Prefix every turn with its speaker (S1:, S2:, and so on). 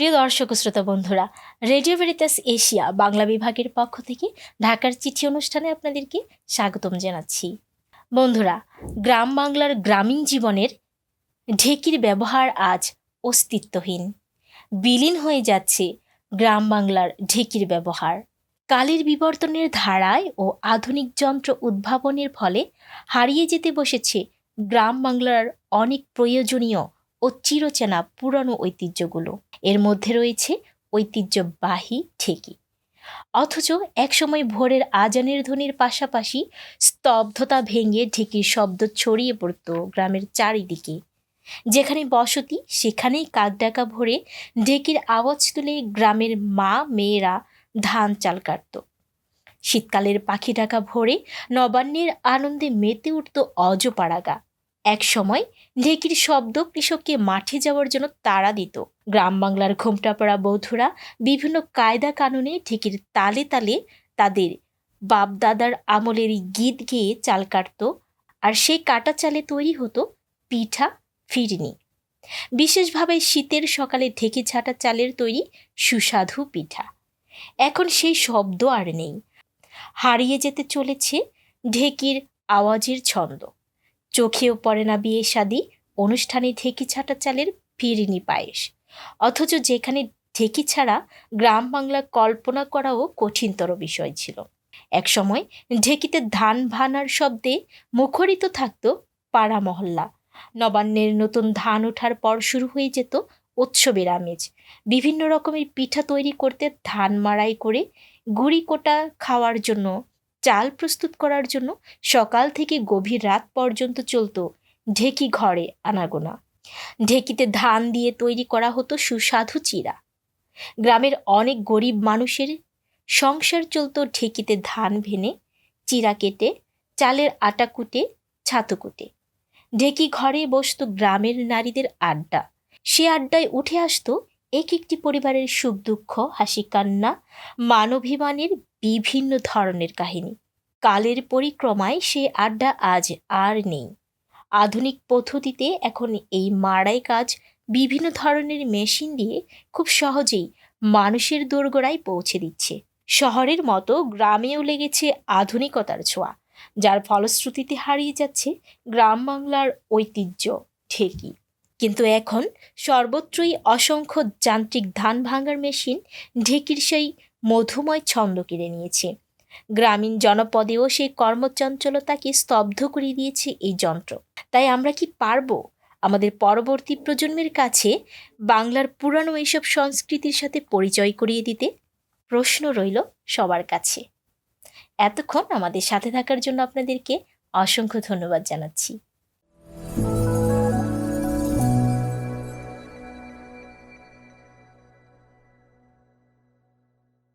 S1: প্রিয় দর্শক শ্রোতা বন্ধুরা, রেডিও ভেরিতাস এশিয়া বাংলা বিভাগের পক্ষ থেকে ঢাকার চিঠি অনুষ্ঠানে আপনাদেরকে স্বাগতম জানাচ্ছি। বন্ধুরা, গ্রাম বাংলার গ্রামীণ জীবনের ঢেকির ব্যবহার আজ অস্তিত্বহীন। বিলীন হয়ে যাচ্ছে গ্রাম বাংলার ঢেকির ব্যবহার। কালের বিবর্তনের ধারায় ও আধুনিক যন্ত্র উদ্ভাবনের ফলে হারিয়ে যেতে বসেছে গ্রাম বাংলার অনেক প্রয়োজনীয় ও চিরচেনা পুরনো ঐতিহ্যগুলো। এর মধ্যে রয়েছে ঐতিহ্যবাহী ঠেকি। অথচ একসময় ভোরের আজানের ধ্বনির পাশাপাশি স্তব্ধতা ভেঙে ঢেকির শব্দ ছড়িয়ে পড়ত গ্রামের চারিদিকে। যেখানে বসতি, সেখানেই কাক ডাকা ভরে ঢেকির আওয়াজ তুলে গ্রামের মা, মেয়েরা ধান চাল কাটত। শীতকালের পাখি ডাকা ভোরে নবান্নের আনন্দে মেতে উঠত অজপাড়াগা। এক সময় ঢেকির শব্দ কৃষককে মাঠে যাওয়ার জন্য তাড়া দিত। গ্রাম বাংলার ঘোমটাপড়া বৌধুরা বিভিন্ন কায়দা কানুনে ঢেকির তালে তালে তাদের বাপদাদার আমলেরই গীত গেয়ে চাল কাটত আর সেই কাটা চালে তৈরি হতো পিঠা, ফিরনি। বিশেষভাবে শীতের সকালে ঢেকে ছাটা চালের তৈরি সুস্বাদু পিঠা। এখন সেই শব্দ আর নেই। হারিয়ে যেতে চলেছে ঢেকির আওয়াজের ছন্দ। চোখেও পড়ে না বিয়ে শাদি, অনুষ্ঠানে ঢেকি ছাটা চালের ফিরিনি পায়েস। অথচ যেখানে ঢেকি ছাড়া গ্রাম বাংলা কল্পনা করাও কঠিনতর বিষয় ছিল। একসময় ঢেকিতে ধান ভানার শব্দে মুখরিত থাকত পাড়া মহল্লা। নবান্নের নতুন ধান ওঠার পর শুরু হয়ে যেত উৎসবের আমেজ। বিভিন্ন রকমের পিঠা তৈরি করতে ধান মাড়াই করে গুড়ি কোটা খাওয়ার জন্য চাল প্রস্তুত করার জন্য সকাল থেকে গভীর রাত পর্যন্ত চলতো ঢেকি ঘরে আনাগোনা। ঢেকিতে ধান দিয়ে তৈরি করা হতো সুস্বাদু চিরা। গ্রামের অনেক গরিব মানুষের সংসার চলতো ঢেকিতে ধান ভেনে, চিরা কেটে, চালের আটা কুটে, ছাতু কুটে। ঢেকি ঘরে বসতো গ্রামের নারীদের আড্ডা। সে আড্ডায় উঠে আসতো এক একটি পরিবারের সুখ দুঃখ, হাসি কান্না মানবিমানের বিভিন্ন ধরনের কাহিনী। কালের পরিক্রমায় সে আড্ডা আজ আর নেই। আধুনিক পদ্ধতিতে এখন এই মাড়াই কাজ বিভিন্ন ধরনের মেশিন দিয়ে খুব সহজেই মানুষের দোরগোড়ায় পৌঁছে দিচ্ছে। শহরের মতো গ্রামেও লেগেছে আধুনিকতার ছোঁয়া, যার ফলশ্রুতিতে হারিয়ে যাচ্ছে গ্রাম বাংলার ঐতিহ্য ঠেকি কিন্তু এখন সর্বত্রই অসংখ্য যান্ত্রিক ধান ভাঙার মেশিন ঢেকির সেই মধুময় ছন্দ কেড়ে নিয়েছে। গ্রামীণ জনপদেও সেই কর্মচঞ্চলতাকে স্তব্ধ করে দিয়েছে এই যন্ত্র। তাই আমরা কি পারব? আমাদের পরবর্তী প্রজন্মের কাছে বাংলার পুরানো এইসব সংস্কৃতির সাথে পরিচয় করিয়ে দিতে প্রশ্ন রইল সবার কাছে। এতক্ষণ আমাদের সাথে থাকার জন্য আপনাদেরকে অসংখ্য ধন্যবাদ জানাচ্ছি।